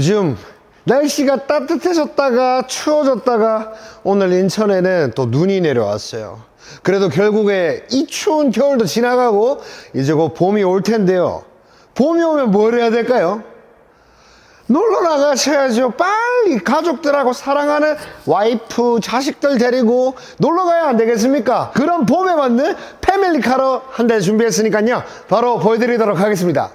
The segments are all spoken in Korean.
요즘 날씨가 따뜻해졌다가 추워졌다가 오늘 인천에는 또 눈이 내려왔어요. 그래도 결국에 이 추운 겨울도 지나가고 이제 곧 봄이 올 텐데요. 봄이 오면 뭘 해야 될까요? 놀러 나가셔야죠. 빨리 가족들하고 사랑하는 와이프, 자식들 데리고 놀러 가야 안 되겠습니까? 그럼 봄에 맞는 패밀리카로 한 대 준비했으니까요. 바로 보여드리도록 하겠습니다.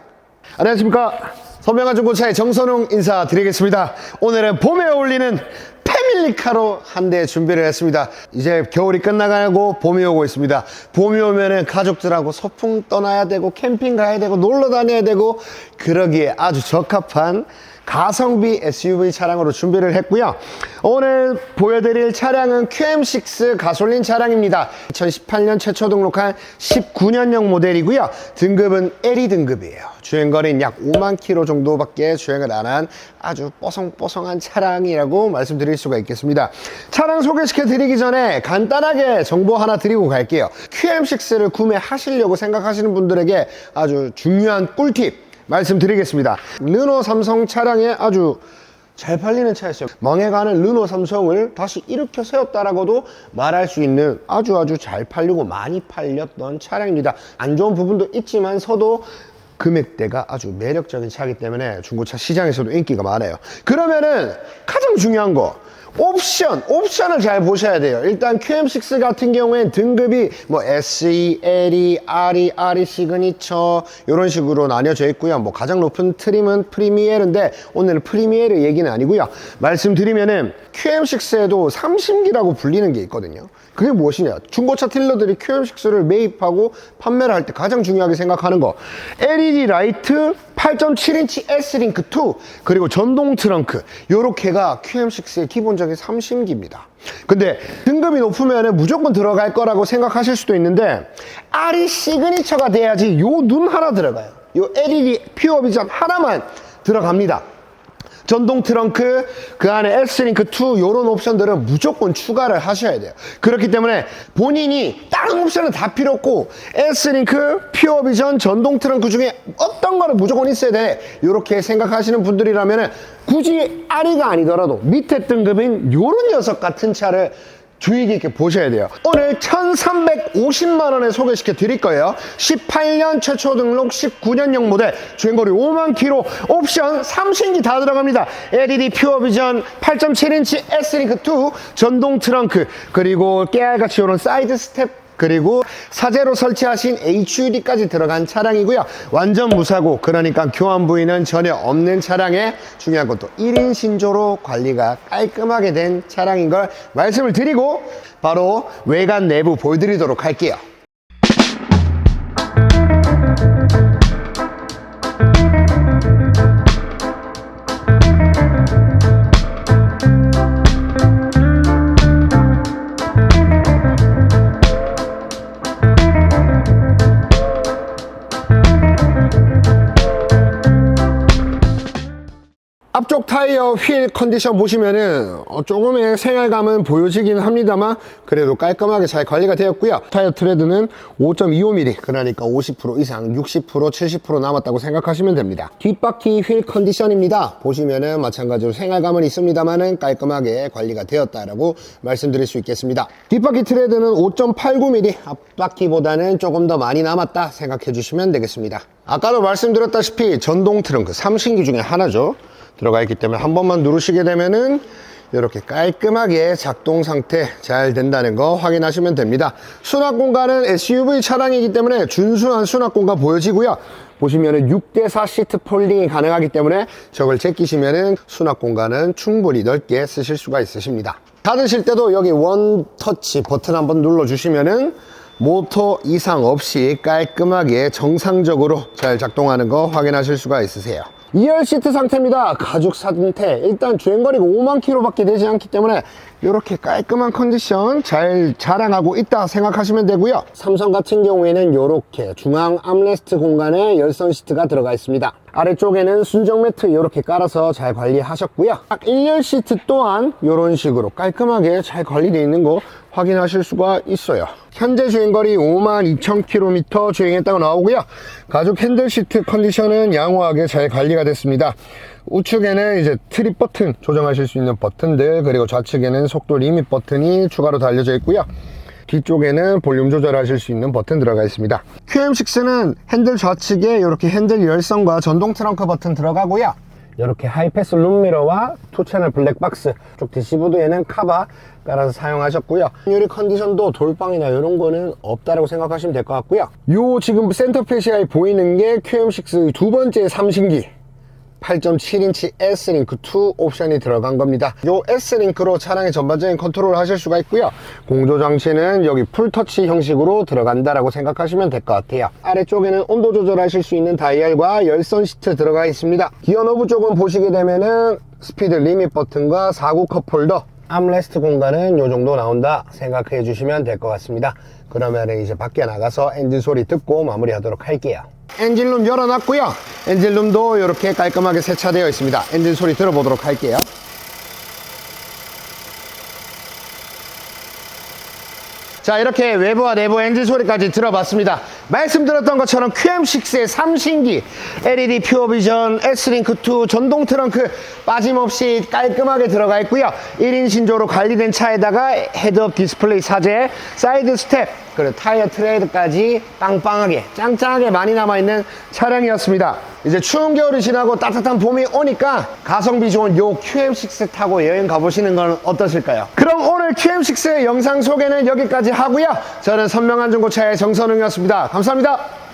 안녕하십니까. 선명한 중고차의 정선웅 인사드리겠습니다. 오늘은 봄에 어울리는 패밀리카로 한 대 준비를 했습니다. 이제 겨울이 끝나가고 봄이 오고 있습니다. 봄이 오면은 가족들하고 소풍 떠나야 되고 캠핑 가야 되고 놀러 다녀야 되고 그러기에 아주 적합한 가성비 SUV 차량으로 준비를 했고요. 오늘 보여드릴 차량은 QM6 가솔린 차량입니다. 2018년 최초 등록한 19년형 모델이고요. 등급은 LE 등급이에요. 주행거리는 약 5만 킬로 정도밖에 주행을 안 한 아주 뽀송뽀송한 차량이라고 말씀드릴 수가 있겠습니다. 차량 소개시켜 드리기 전에 간단하게 정보 하나 드리고 갈게요. QM6를 구매하시려고 생각하시는 분들에게 아주 중요한 꿀팁 말씀드리겠습니다. 르노 삼성 차량에 아주 잘 팔리는 차였어요. 망해가는 르노 삼성을 다시 일으켜 세웠다라고도 말할 수 있는 아주 아주 잘 팔리고 많이 팔렸던 차량입니다. 안 좋은 부분도 있지만서도 금액대가 아주 매력적인 차이기 때문에 중고차 시장에서도 인기가 많아요. 그러면은 가장 중요한 거 옵션, 옵션을 잘 보셔야 돼요. 일단 QM6 같은 경우엔 등급이 뭐 SE, LE, RE, RE 시그니처 이런 식으로 나뉘어져 있고요. 뭐 가장 높은 트림은 프리미에르인데 오늘은 프리미에르 얘기는 아니고요. 말씀드리면은 QM6에도 삼심기라고 불리는 게 있거든요. 그게 무엇이냐? 중고차 딜러들이 QM6를 매입하고 판매를 할 때 가장 중요하게 생각하는 거 LED 라이트 8.7인치 S링크 2 그리고 전동 트렁크 요렇게가 QM6의 기본적인 삼심기입니다. 근데 등급이 높으면 무조건 들어갈 거라고 생각하실 수도 있는데 RE 시그니처가 돼야지 요 눈 하나 들어가요. 요 LED 퓨어 비전 하나만 들어갑니다. 전동 트렁크, 그 안에 S링크 2 요런 옵션들은 무조건 추가를 하셔야 돼요. 그렇기 때문에 본인이 다른 옵션은 다 필요 없고 S링크, 퓨어 비전, 전동 트렁크 중에 어떤 거는 무조건 있어야 돼. 이렇게 생각하시는 분들이라면 굳이 아리가 아니더라도 밑에 등급인 요런 녀석 같은 차를 주의 깊게 보셔야 돼요. 오늘 1,350만 원에 소개시켜 드릴 거예요. 18년 최초 등록 19년형 모델 주행거리 5만 킬로 옵션 3신기 다 들어갑니다. LED 퓨어 비전 8.7인치 S링크 2 전동 트렁크 그리고 깨알같이 이런 사이드 스텝 그리고 사제로 설치하신 HUD까지 들어간 차량이고요. 완전 무사고 그러니까 교환 부위는 전혀 없는 차량에 중요한 것도 1인 신조로 관리가 깔끔하게 된 차량인 걸 말씀을 드리고 바로 외관 내부 보여드리도록 할게요. 앞쪽 타이어 휠 컨디션 보시면은 어, 조금의 생활감은 보여지긴 합니다만 그래도 깔끔하게 잘 관리가 되었고요. 타이어 트레드는 5.25mm 그러니까 50% 이상 60% 70% 남았다고 생각하시면 됩니다. 뒷바퀴 휠 컨디션입니다. 보시면은 마찬가지로 생활감은 있습니다만은 깔끔하게 관리가 되었다라고 말씀드릴 수 있겠습니다. 뒷바퀴 트레드는 5.89mm 앞바퀴보다는 조금 더 많이 남았다 생각해 주시면 되겠습니다. 아까도 말씀드렸다시피 전동 트렁크 3신기 중에 하나죠 들어가 있기 때문에 한 번만 누르시게 되면은 이렇게 깔끔하게 작동 상태 잘 된다는 거 확인하시면 됩니다. 수납 공간은 SUV 차량이기 때문에 준수한 수납 공간 보여지고요. 보시면은 6대4 시트 폴딩이 가능하기 때문에 저걸 제끼시면은 수납 공간은 충분히 넓게 쓰실 수가 있으십니다. 닫으실 때도 여기 원 터치 버튼 한번 눌러 주시면은 모터 이상 없이 깔끔하게 정상적으로 잘 작동하는 거 확인하실 수가 있으세요. 2열 시트 상태입니다. 가죽 상태. 일단 주행거리가 5만 킬로밖에 되지 않기 때문에 이렇게 깔끔한 컨디션 잘 자랑하고 있다 생각하시면 되고요. 삼성 같은 경우에는 이렇게 중앙 암레스트 공간에 열선 시트가 들어가 있습니다. 아래쪽에는 순정 매트 이렇게 깔아서 잘 관리하셨고요. 딱 1열 시트 또한 이런 식으로 깔끔하게 잘 관리되어 있는 거 확인하실 수가 있어요. 현재 주행거리 5만 2천 km 주행했다고 나오고요. 가죽 핸들 시트 컨디션은 양호하게 잘 관리가 됐습니다. 우측에는 이제 트립 버튼 조정하실 수 있는 버튼들 그리고 좌측에는 속도 리밋 버튼이 추가로 달려져 있고요. 뒤쪽에는 볼륨 조절하실 수 있는 버튼 들어가 있습니다. QM6는 핸들 좌측에 이렇게 핸들 열선과 전동 트렁크 버튼 들어가고요. 이렇게 하이패스 룸미러와 투채널 블랙박스 쪽 대시보드에는 카바 깔아서 사용하셨고요. 유리 컨디션도 돌방이나 이런 거는 없다라고 생각하시면 될 것 같고요. 요 지금 센터 페시아에 보이는 게 QM6 두 번째 삼신기 8.7인치 S링크 2 옵션이 들어간 겁니다. 요 S링크로 차량의 전반적인 컨트롤을 하실 수가 있고요. 공조 장치는 여기 풀터치 형식으로 들어간다라고 생각하시면 될 것 같아요. 아래쪽에는 온도 조절하실 수 있는 다이얼과 열선 시트 들어가 있습니다. 기어 노브 쪽은 보시게 되면은 스피드 리밋 버튼과 4구 컵 홀더 암레스트 공간은 요 정도 나온다 생각해 주시면 될 것 같습니다. 그러면 이제 밖에 나가서 엔진 소리 듣고 마무리하도록 할게요. 엔진룸 열어놨고요. 엔진룸도 이렇게 깔끔하게 세차되어 있습니다. 엔진 소리 들어보도록 할게요. 자 이렇게 외부와 내부 엔진 소리까지 들어봤습니다 말씀드렸던 것처럼 QM6의 삼신기 LED 퓨어 비전 S링크2 전동 트렁크 빠짐없이 깔끔하게 들어가 있고요 1인 신조로 관리된 차에다가 헤드업 디스플레이 사제 사이드 스텝 그리고 타이어 트레이드까지 빵빵하게 짱짱하게 많이 남아있는 차량이었습니다 이제 추운 겨울이 지나고 따뜻한 봄이 오니까 가성비 좋은 요 QM6 타고 여행 가보시는 건 어떠실까요? 그럼 오늘 QM6의 영상 소개는 여기까지 하고요. 저는 선명한 중고차의 정선웅이었습니다. 감사합니다.